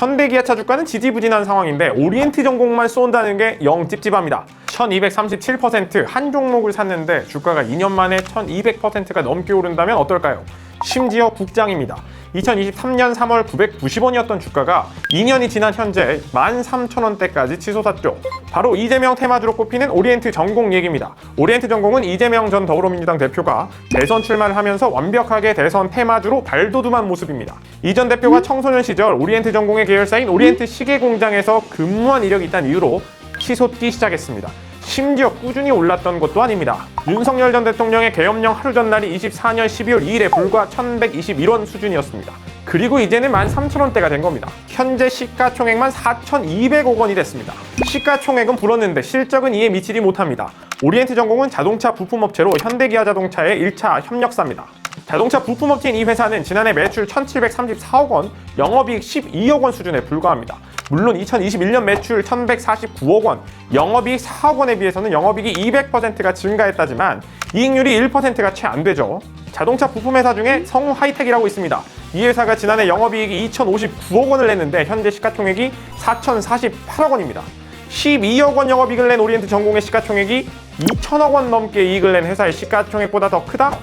현대기아차 주가는 지지부진한 상황인데 오리엔트 전공만 쏜다는 게 영 찝찝합니다. 1237%한 종목을 샀는데 주가가 2년 만에 1200%가 넘게 오른다면 어떨까요? 심지어 국장입니다. 2023년 3월 990원이었던 주가가 2년이 지난 현재 13,000원대까지 치솟았죠. 바로 이재명 테마주로 꼽히는 오리엔트 전공 얘기입니다. 오리엔트 전공은 이재명 전 더불어민주당 대표가 대선 출마를 하면서 완벽하게 대선 테마주로 발돋움한 모습입니다. 이 전 대표가 청소년 시절 오리엔트 전공의 계열사인 오리엔트 시계공장에서 근무한 이력이 있다는 이유로 치솟기 시작했습니다. 심지어 꾸준히 올랐던 것도 아닙니다. 윤석열 전 대통령의 계엄령 하루 전날이 24년 12월 2일에 불과 1121원 수준이었습니다. 그리고 이제는 13,000원대가 된 겁니다. 현재 시가총액만 4,200억 원이 됐습니다. 시가총액은 불었는데 실적은 이에 미치지 못합니다. 오리엔트 전공은 자동차 부품업체로 현대기아 자동차의 1차 협력사입니다. 자동차 부품업체인 이 회사는 지난해 매출 1,734억 원, 영업이익 12억 원 수준에 불과합니다. 물론 2021년 매출 1,149억 원, 영업이익 4억 원에 비해서는 영업이익이 200%가 증가했다지만 이익률이 1%가 채 안 되죠. 자동차 부품 회사 중에 성우 하이텍이라고 있습니다. 이 회사가 지난해 영업이익이 2,059억 원을 냈는데 현재 시가총액이 4,048억 원입니다. 12억 원 영업이익을 낸 오리엔트 전공의 시가총액이 2천억 원 넘게 이익을 낸 회사의 시가총액보다 더 크다?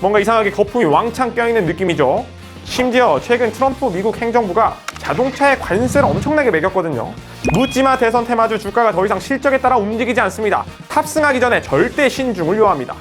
뭔가 이상하게 거품이 왕창 껴있는 느낌이죠. 심지어 최근 트럼프 미국 행정부가 자동차에 관세를 엄청나게 매겼거든요. 묻지마 대선 테마주 주가가 더 이상 실적에 따라 움직이지 않습니다. 탑승하기 전에 절대 신중을 요합니다.